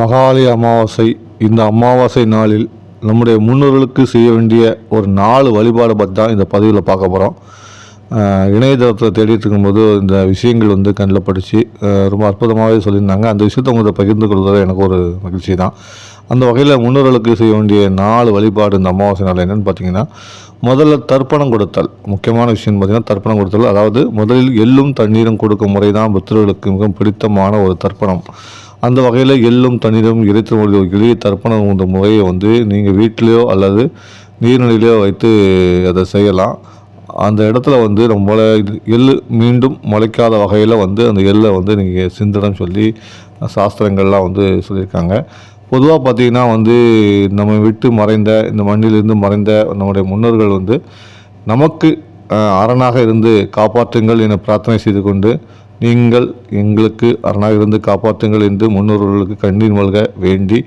மகாலி அமாவாசை இந்த அமாவாசை நாளில் நம்முடைய முன்னோர்களுக்கு செய்ய வேண்டிய ஒரு நாலு வழிபாடு பற்றி தான் இந்த பதிவில் பார்க்க போகிறோம் இணையதளத்தில் தேடிட்டு இருக்கும்போது இந்த விஷயங்கள் வந்து கண்ணில் படித்து ரொம்ப அற்புதமாகவே சொல்லியிருந்தாங்க. அந்த விஷயத்தை உங்கள்கிட்ட பகிர்ந்து கொள்வது எனக்கு ஒரு மகிழ்ச்சி தான். அந்த வகையில் முன்னோர்களுக்கு செய்ய வேண்டிய நாலு வழிபாடு இந்த அமாவாசை நாள் என்னென்னு பார்த்தீங்கன்னா முதல்ல தர்ப்பணம் கொடுத்தல். முக்கியமான விஷயம்னு பார்த்தீங்கன்னா தர்ப்பணம் கொடுத்தல். அதாவது முதலில் எள்ளும் தண்ணீரும் கொடுக்கும் முறை தான் புத்தர்களுக்கு மிகவும் பிடித்தமான ஒரு தர்ப்பணம். அந்த வகையில் எள்ளும் தண்ணீரும் இறைத்து ஒரு எளிய தர்ப்பணம் உண்ட முறையை வந்து நீங்கள் வீட்டிலையோ அல்லது நீர்நிலையிலையோ வைத்து அதை செய்யலாம். அந்த இடத்துல வந்து ரொம்ப எள்ளு மீண்டும் முளைக்காத வகையில் வந்து அந்த எள்ளை வந்து நீங்கள் சிந்தனம் சொல்லி சாஸ்திரங்கள்லாம் வந்து சொல்லியிருக்காங்க. பொதுவாக பார்த்தீங்கன்னா வந்து நம்ம விட்டு மறைந்த இந்த மண்ணிலிருந்து மறைந்த நம்முடைய முன்னோர்கள் வந்து நமக்கு அரணாக இருந்து காப்பாற்றுங்கள் என பிரார்த்தனை செய்து கொண்டு நீங்கள் எங்களுக்கு அரணாக இருந்து காப்பாற்றுங்கள் என்று முன்னோர்களுக்கு கண்ணீர் மல்க வேண்டி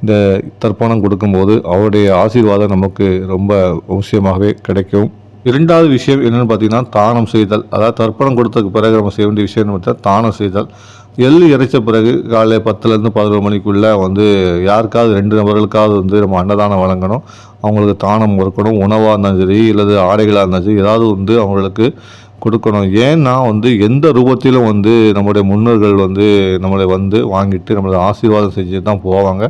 இந்த தர்ப்பணம் கொடுக்கும்போது அவருடைய ஆசீர்வாதம் நமக்கு ரொம்ப அவசியமாகவே கிடைக்கும். இரண்டாவது விஷயம் என்னென்னு பார்த்தீங்கன்னா தானம் செய்தல். அதாவது தர்ப்பணம் கொடுத்ததுக்கு பிறகு நம்ம செய்ய வேண்டிய விஷயம் பார்த்தா தானம் செய்தல். எள்ளு இறைச்ச பிறகு காலை பத்துலேருந்து பதினோரு மணிக்குள்ளே வந்து யாருக்காவது ரெண்டு நபர்களுக்காவது வந்து நம்ம அன்னதானம் வழங்கணும். அவங்களுக்கு தானம் கொடுக்கணும். உணவாக இருந்தாலும் சரி இல்லது ஆடைகளாக இருந்தாலும் சரி ஏதாவது வந்து அவங்களுக்கு கொடுக்கணும். ஏன்னா வந்து எந்த ரூபத்திலும் வந்து நம்முடைய முன்னோர்கள் வந்து நம்மளை வந்து வாங்கிட்டு நம்மளை ஆசீர்வாதம் செஞ்சு தான் போவாங்க.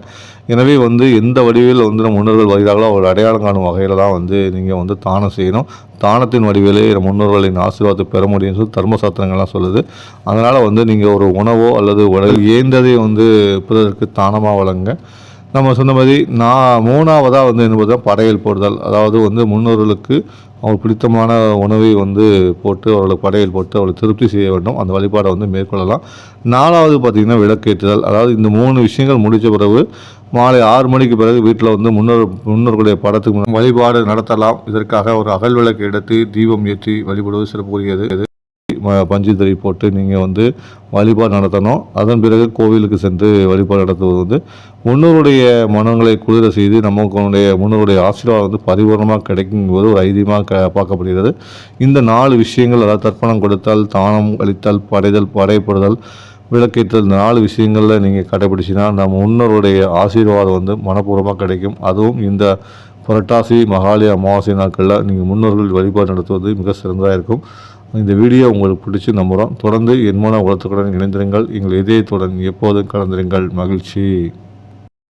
எனவே வந்து எந்த வடிவில் வந்து நம்ம முன்னோர்கள் வருகிறார்களோ அவர் அடையாளம் காணும் வகையில் தான் வந்து நீங்கள் வந்து தானம் செய்யணும். தானத்தின் வடிவிலே முன்னோர்களின் ஆசீர்வாதத்தை பெற முடியும்னு சொல்லி தர்மசாஸ்திரங்கள்லாம் சொல்லுது. அதனால் வந்து நீங்கள் ஒரு உணவோ அல்லது உடல் ஏந்ததை வந்து பிறருக்கு தானமாக வழங்க. நம்ம சொன்ன மாதிரி நான் மூணாவதாக வந்து என்ன பார்த்தா படையல் போடுதல். அதாவது வந்து முன்னோர்களுக்கு அவங்களுக்கு பிடித்தமான உணவை வந்து போட்டு அவர்களுக்கு படையல் போட்டு அவளை திருப்தி செய்ய வேண்டும். அந்த வழிபாடை வந்து மேற்கொள்ளலாம். நாலாவது பார்த்திங்கன்னா விளக்கேற்றுதல். அதாவது இந்த மூணு விஷயங்கள் முடித்த பிறகு மாலை ஆறு மணிக்கு பிறகு வீட்டில் வந்து முன்னோர் முன்னோர்களுடைய படத்துக்கு முன்ன வழிபாடு நடத்தலாம். இதற்காக ஒரு அகல் விளக்கு எடுத்து தீபம் ஏற்றி வழிபடுவது சிறப்புரியது ம- போட்டு நீங்கள் வந்து வழிபாடு நடத்தணும். அதன் பிறகு கோவிலுக்கு சென்று வழிபாடு நடத்துவது வந்து முன்னோருடைய மனங்களை குளிர செய்து நமக்குடைய முன்னோருடைய ஆசீர்வாதம் வந்து பரிபூர்ணமாக கிடைக்கும்போது ஒரு ஐதீகமாக க பார்க்கப்படுகிறது. இந்த நாலு விஷயங்கள் அதாவது தர்ப்பணம் கொடுத்தல் தானம் அளித்தல் படைதல் படைப்படுதல் விளக்கேற்றல் இந்த நாலு விஷயங்களில் நீங்கள் கடைபிடிச்சினா நம்ம முன்னோருடைய ஆசீர்வாதம் வந்து மனப்பூர்வமாக கிடைக்கும். அதுவும் இந்த புரட்டாசி மகாலய அமாவாசை நாட்களில் நீங்கள் முன்னோர்கள் வழிபாடு நடத்துவது மிக சிறந்ததாக இருக்கும். இந்த வீடியோ உங்களுக்கு பிடிச்சி நம்புகிறோம் தொடர்ந்து என் மூலம் உலகத்துடன் இணைந்திருங்கள். எங்கள் இதயத்துடன் எப்போதும் கலந்திருங்கள். மகிழ்ச்சி.